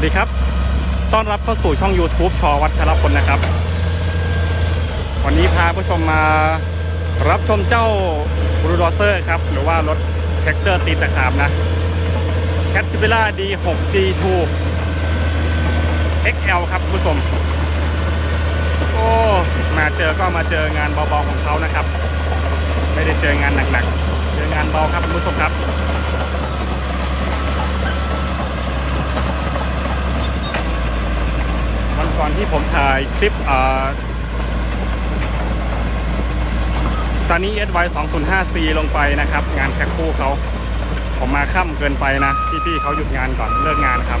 วัสดีครับ ต้อนรับเข้าสู่ช่อง YouTube ชอวัชรพลนะครับ วันนี้พาผู้ชมมารับชมเจ้าบรูดอเซอร์ครับ หรือว่ารถแท็กเตอร์ตีนตะขาบนะ c a t ิ p i l l a D6G2 XL ครับผู้ชม โอ้ มาเจอก็มาเจองานเบาๆของเขานะครับ ไม่ได้เจองานหนักๆ เจองานเบาครับผู้ชมครับ วัน ก่อนที่ผมถ่ายคลิปซานี่เอสไวสองศูนย์ห้าซีลงไปนะครับ งานแพ็คคู่เขาผมมาค่ำเกินไปนะ พี่ๆเขาหยุดงานก่อนเลิกงานครับ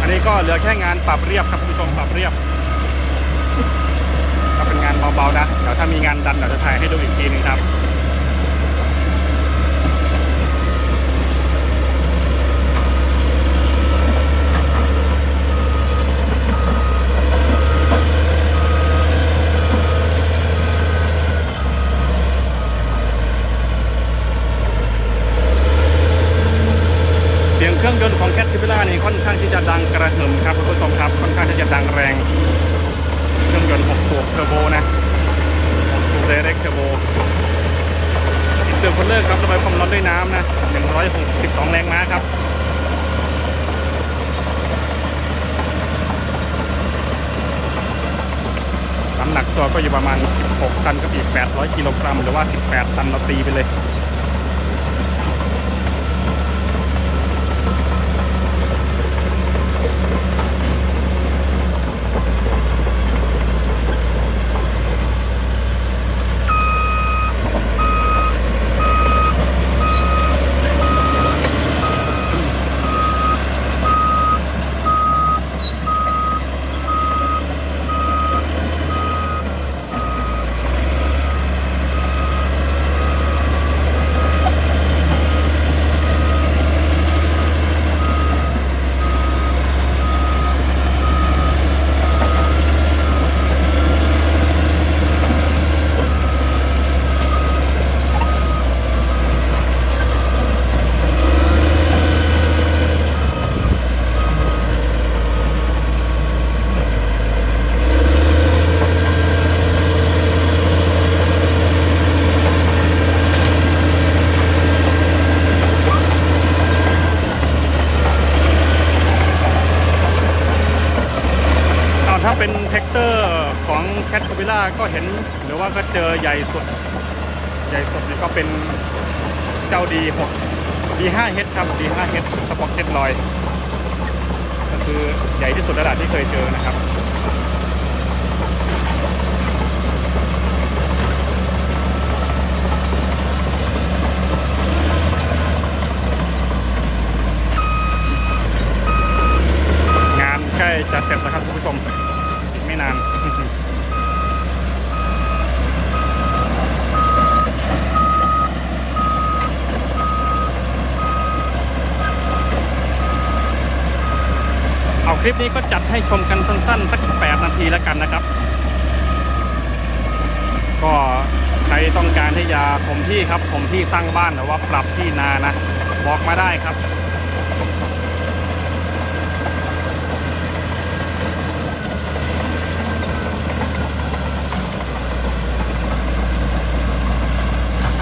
อันนี้ก็เหลือแค่งานปรับเรียบครับคุณผู้ชมปรับเรียบ นงานเบาๆนะ เดี๋ยวถ้ามีงานดันเดี๋ยวจะถ่ายให้ดูอีกทีหนึงครับเสียงเครื่องยนต์ของแคท i ิ i ล่านี่ค่อนข้างที่จะดังกระหึ่มครับคุณผู้ชมครับ ค่อนข้างที่จะดังแรง เครื่องยนต์6สูบเทอร์โบนะ เรเล็กเทอร์โบอินเตอร์คูลเลอร์ครับระบายความร้อนด้วยน้ำนะ162 แรงม้าครับน้ำหนักตัวก็อยู่ประมาณ 16 ตันกับอีก 800 กิโลกรัมหรือว่า 18 ตันเราตีไปเลย ร์ของแคท i ิ i ล่าก็เห็นหรือว่าก็เจอใหญ่สุด ใหญ่สุดนี่ก็เป็นเจ้าดีหกดีห้าเฮดครับดีห้าเฮดสปอคเก็ตลอย ก็คือใหญ่ที่สุดระดับที่เคยเจอนะครับ งานใกล้จะเสร็จแล้วครับคุณผู้ชมอีกไม่นาน เอา คลิปนี้ก็จัดให้ชมกันสั้น ๆ สัก 8 นาทีแล้วกันนะครับ ก็ใครต้องการที่จะผมที่ครับ ผมที่สร้างบ้านหรือว่าปรับที่นานะ บอกมาได้ครับ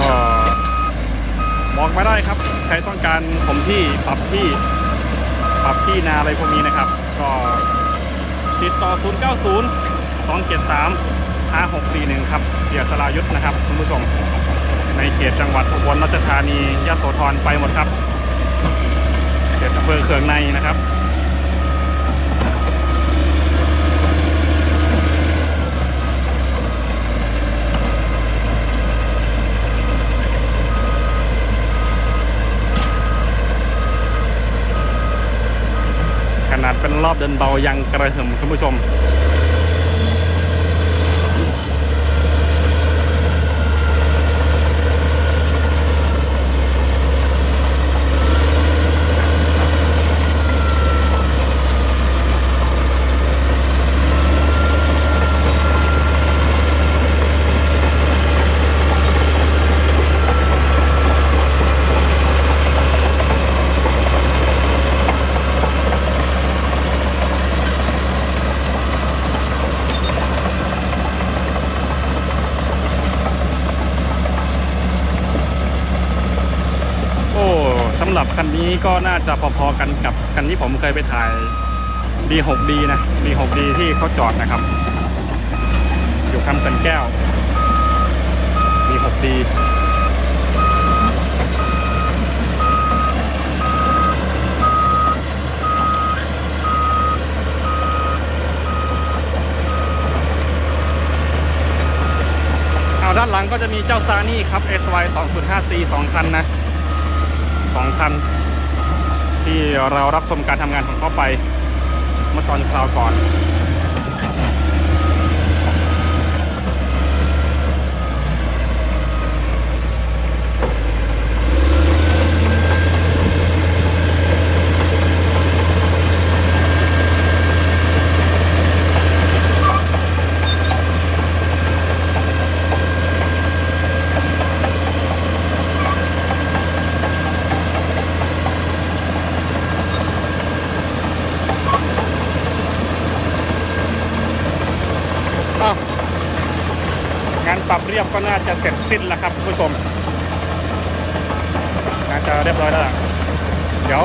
ก็บอกมาได้ครับ ใครต้องการผมที่ปรับที่ ปรับที่นาอะไรพวกนี้นะครับ ก็ติดต่อ 090 273 5641 ครับ เสียสลายุทธนะครับคุณผู้ชม ในเขตจังหวัดอุบลราชธานียะโสธรไปหมดครับเขตอำเภอเขืองในนะครับ ขนาดเป็นรอบเดินเบายังกระหึ่มคุณผู้ชมำ หรับคันนี้ก็น่าจะพอๆกันกับคันที่ผมเคยไปถ่าย D6D นะ D6D ที่เขาจอดนะครับ อยู่คำกันแก้ว D6D เอาด้านหลังก็จะมีเจ้าซานี่ครับ SY 205C 2 คันนะ 2 คัน ที่เรารับชมการทำงานของเขาไปเมื่อตอนคราวก่อน ปรับเรียบก็น่าจะเสร็จสิ้นแล้วครับคุณผู้ชมน่าจะเรียบร้อยแล้วเดี๋ยว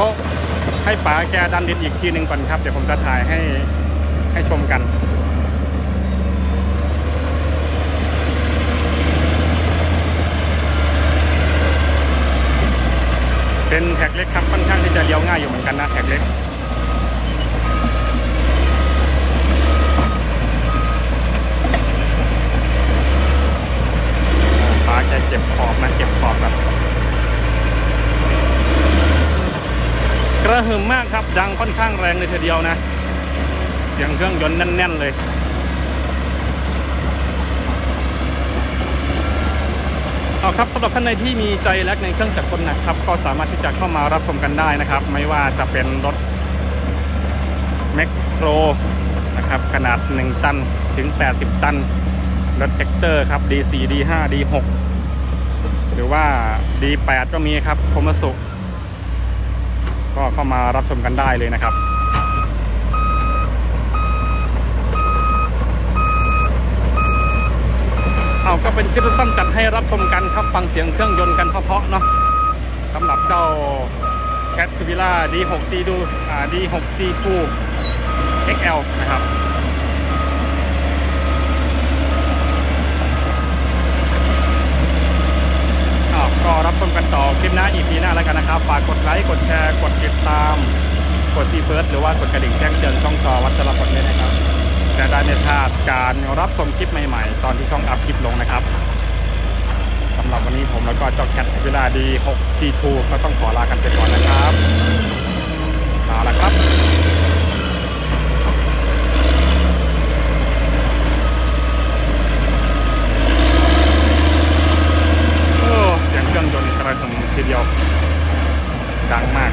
ให้ป๋าแกดันดินอีกทีหนึ่งก่อนครับ เดี๋ยวผมจะถ่ายให้ให้ชมกันเป็นแท็กเล็กครับค่อนข้างที่จะเลี้ยวง่ายอยู่เหมือนกันนะแท็กเล็ก ฟ้าแกเก็บขอบนะเก็บขอบแบบกระ หึมมากครับ ดังค่อนข้างแรงเลยทีเดียวนะ เสียงเครื่องยนต์แน่น ๆ เลย เอาครับสำหรับท่านใดที่มีใจรักในเครื่องจักรกลหนักครับ ก็สามารถที่จะเข้ามารับชมกันได้นะครับ ไม่ว่าจะเป็นรถแมคโครนะครับขนาด 1 ตันถึง 80 ตันรถแท็กเตอร์ครับ D4 D5 D6 หรือว่า D8 ก็มีครับโคมาสุ ก็เข้ามารับชมกันได้เลยนะครับเอาก็เป็นคลิปสั้นจัดให้รับชมกันครับฟังเสียงเครื่องยนต์กันเพาะๆเนาะสำหรับเจ้า Cat s v i l a D6G ดู D6G2 XL นะครับ ชมกันต่อคลิปหน้าอี EP หน้าแล้วกันนะครับ ฝากกดไลค์ กดแชร์ กดติดตาม กดซีเฟิร์สหรือว่ากดกระดิ่งแจ้งเตือนช่องซอวัชรพลด้วยนะครับ จะได้ไม่พลาดการรับชมคลิปใหม่ๆ ตอนที่ช่องอัพคลิปลงนะครับสำหรับวันนี้ผมแล้วก็จอาแคทสปิลาดี6 G2 ก็ต้องขอลากันไปก่อนนะครับลาละครับเสียงเครื่องยนต์ อะไรงนนทีเดียวดังมาก